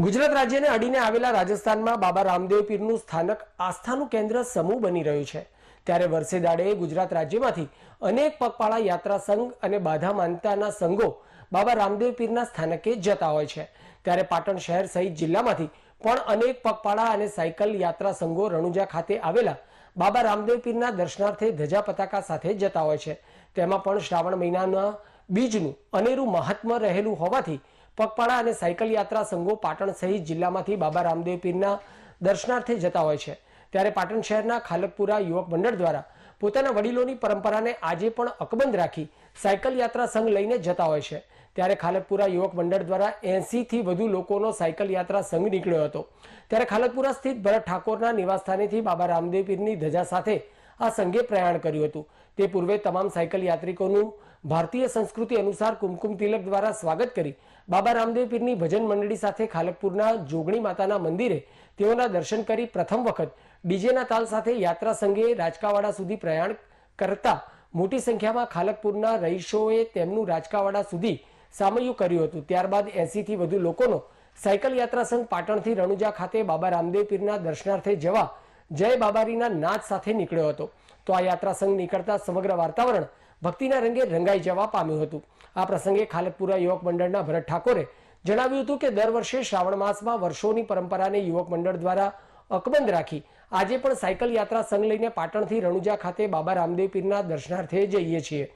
ગુજરાત રાજ્યને અડીને આવેલા રાજસ્થાનમાં બાબા રામદેવ પીરનું સ્થાનક આસ્થાનું કેન્દ્ર સમૂહ બની રહ્યું છે. ત્યારે વર્ષે દાડે ગુજરાત રાજ્યમાંથી અનેક પગપાળા યાત્રા સંઘ અને બાધા માનતાના સંઘો બાબા રામદેવ પીરના સ્થાનકે જતા હોય છે. ત્યારે પાટણ શહેર સહિત જિલ્લામાંથી પણ અનેક પગપાળા અને સાયકલ યાત્રા સંઘો રણુજા ખાતે આવેલા બાબા રામદેવ પીરના દર્શનાર્થે ધજા પતાકા સાથે જતા હોય છે. તેમાં પણ શ્રાવણ મહિનાના બીજનું અનેરું મહાત્મ્ય રહેલું હોવાથી પગપાળા અને સાયકલ યાત્રા સંઘો પાટણ સહિત જિલ્લામાંથી બાબા રામદેવ પીરના દર્શનાર્થે જતા હોય છે. ત્યારે પાટણ શહેરના ખાલકપુરા યુવક મંડળ દ્વારા પોતાના વડીલોની પરંપરાને આજે પણ અકબંધ રાખી સાયકલ યાત્રા સંઘ લઈને જતા હોય છે. ત્યારે ખાલકપુરા યુવક મંડળ દ્વારા એસીથી વધુ લોકોનો સાયકલ યાત્રા સંઘ નીકળ્યો હતો. ત્યારે ખાલકપુરા સ્થિત ભરત ઠાકોરના નિવાસસ્થાનેથી બાબા રામદેવ પીરની ધજા સાથે આ સંઘે પ્રયાણ કર્યું હતું. તે પૂર્વે તમામ સાયકલ યાત્રિકોનું ભારતીય સંસ્કૃતિ અનુસાર કુમકુમ તિલક દ્વારા સ્વાગત કરી બાબા રામદેવ પીરની ભજન મંડળી સાથે ખાલકપુરના જોગણી માતાના મંદિરે તેઓના દર્શન કરી પ્રથમ વખત ડીજેના તાલ સાથે યાત્રા સંઘે રાજકાવાડા સુધી પ્રયાણ કરતા મોટી સંખ્યામાં ખાલકપુરના રહીશોએ તેમનું રાજકાવાડા સુધી સામયું કર્યું હતું. ત્યારબાદ એસીથી વધુ લોકોનો સાયકલ યાત્રા સંઘ પાટણથી રણુજા ખાતે બાબા રામદેવ પીરના દર્શનાર્થે જવા જય બાબારીના નાદ સાથે નીકળ્યો હતો. તો આ યાત્રા સંઘ નીકળતા સમગ્ર વાતાવરણ ભક્તિના રંગે રંગાઈ જવા પામ્યું હતું. આ પ્રસંગે ખાલકપુરા યુવક મંડળના ભરત ઠાકોરે જણાવ્યું હતું કે દર વર્ષે શ્રાવણ માસમાં વર્ષોની પરંપરાને યુવક મંડળ દ્વારા અકબંધ રાખી આજે પણ સાયકલ યાત્રા સંઘ લઈને પાટણથી રણુજા ખાતે બાબા રામદેવ પીરના દર્શનાર્થે જઈએ છીએ.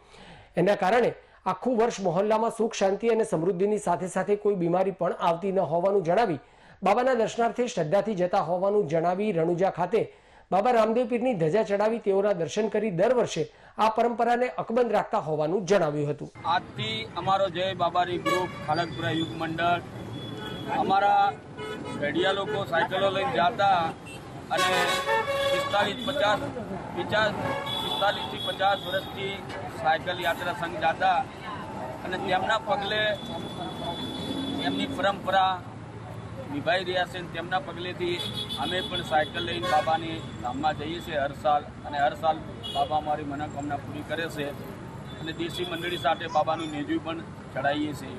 એના કારણે આખું વર્ષ મોહલ્લામાં સુખ, શાંતિ અને સમૃદ્ધિની સાથે સાથે કોઈ બીમારી પણ આવતી ન હોવાનું જણાવી બાબાના દર્શનાર્થે શ્રદ્ધાથી જતા હોવાનું જણાવી રણુજા ખાતે બાબા રામદેવ પીરની ધજા ચડાવી તેઓના દર્શન કરી દર વર્ષે આ પરંપરાને અકબંધ રાખતા હોવાનું જણાવ્યું હતું. આજથી અમારો જય બાબારી ગ્રુપ ખાલકપુરા યુગ મંડળ. અમારા રેડિયા લોકો સાયકલો લઈને જતા અને પિસ્તાલીસ પચાસ પચાસ પિસ્તાલીસથી પચાસ વર્ષથી સાયકલ યાત્રા સંઘ જતા. અને તેમના પગલે એમની પરંપરા નિભાઈ રહ્યા છે તેમના પગલેથી અમે પણ સાયકલ લઈને બાબાની ધામમાં જઈએ છીએ હર સાલ અને હર સાલ બાબા અમારી મનોકામના પૂરી કરે છે અને દેશી મંડળી સાથે બાબાનું નેજું પણ ચડાવીએ છીએ.